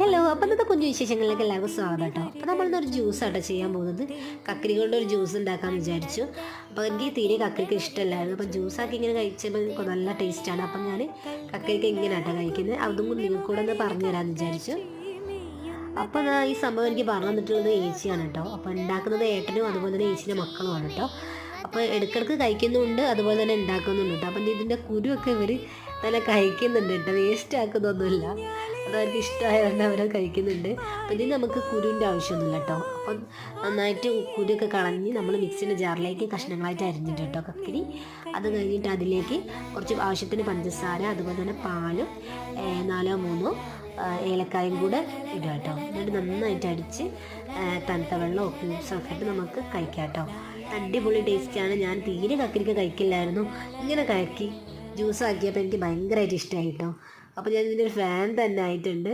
Hello അപ്പം ഇന്നത്തെ കുഞ്ഞു വിശേഷങ്ങളിലേക്ക് എല്ലാവർക്കും സ്വാഗതം കേട്ടോ. അപ്പോൾ ജ്യൂസ് ആട്ടോ ചെയ്യാൻ പോകുന്നത്. കക്കരി കൊണ്ടൊരു ജ്യൂസ് ഉണ്ടാക്കാമെന്ന് വിചാരിച്ചു. അപ്പോൾ എനിക്ക് തീരെ കക്കരിക്ക് ഇഷ്ടമല്ലായിരുന്നു. അപ്പം ജ്യൂസാക്കി ഇങ്ങനെ കഴിച്ചപ്പോൾ നല്ല ടേസ്റ്റാണ് അപ്പം ഞാൻ കക്കരിക്ക് ഇങ്ങനെ ആട്ടോ കഴിക്കുന്നത്. അതും കൂടി നിങ്ങൾക്ക് കൂടെ ഒന്ന് പറഞ്ഞു തരാമെന്ന് വിചാരിച്ചു. അപ്പോൾ ഈ സംഭവം എനിക്ക് പറഞ്ഞു തന്നിട്ടുള്ളത് ഏച്ചിയാണ് കേട്ടോ. അപ്പോൾ ഉണ്ടാക്കുന്നത് ഏട്ടനും അതുപോലെ തന്നെ ഏച്ചിന്റെ മക്കളുമാണ് കേട്ടോ. അപ്പോൾ ഇടയ്ക്കിടയ്ക്ക് കഴിക്കുന്നുണ്ട് അതുപോലെ തന്നെ ഉണ്ടാക്കുന്നുണ്ട് കേട്ടോ. അപ്പം ഇതിന്റെ കുരുവൊക്കെ ഇവർ നല്ല കഴിക്കുന്നുണ്ട് കേട്ടോ. വേസ്റ്റ് ആക്കുന്നൊന്നുമില്ല. അത് അവർക്ക് ഇഷ്ടമായതുകൊണ്ട് അവരത് കഴിക്കുന്നുണ്ട്. അപ്പം ഇതിന് നമുക്ക് കുരുവിന്റെ ആവശ്യമൊന്നുമില്ല കേട്ടോ. അപ്പം നന്നായിട്ട് കുരുവൊക്കെ കളഞ്ഞ് നമ്മൾ മിക്സിന്റെ ജാറിലേക്ക് കഷ്ണങ്ങളായിട്ട് അരിഞ്ഞിട്ട് കേട്ടോ കക്കിരി. അത് കഴിഞ്ഞിട്ട് അതിലേക്ക് കുറച്ച് ആവശ്യത്തിന് പഞ്ചസാര അതുപോലെ തന്നെ പാലും നാലോ മൂന്നോ ഏലക്കായും കൂടെ ഇടുക കേട്ടോ. എന്നിട്ട് നന്നായിട്ട് അടിച്ച് തണുത്ത വെള്ളമോ ക്യൂബ്സോ ഒക്കെ ഇട്ട് നമുക്ക് കഴിക്കാം കേട്ടോ. അടിപൊളി ടേസ്റ്റാണ് ഞാൻ തീരെ കക്കിരിക്ക് കഴിക്കില്ലായിരുന്നു. ഇങ്ങനെ കലക്കി ജ്യൂസ് ആക്കിയപ്പോൾ എനിക്ക് ഭയങ്കരമായിട്ട് ഇഷ്ടമായി കേട്ടോ അപ്പോൾ ഞാൻ ഇതിന്റെ ഒരു ഫാൻ തന്നെ ആയിട്ടുണ്ട്.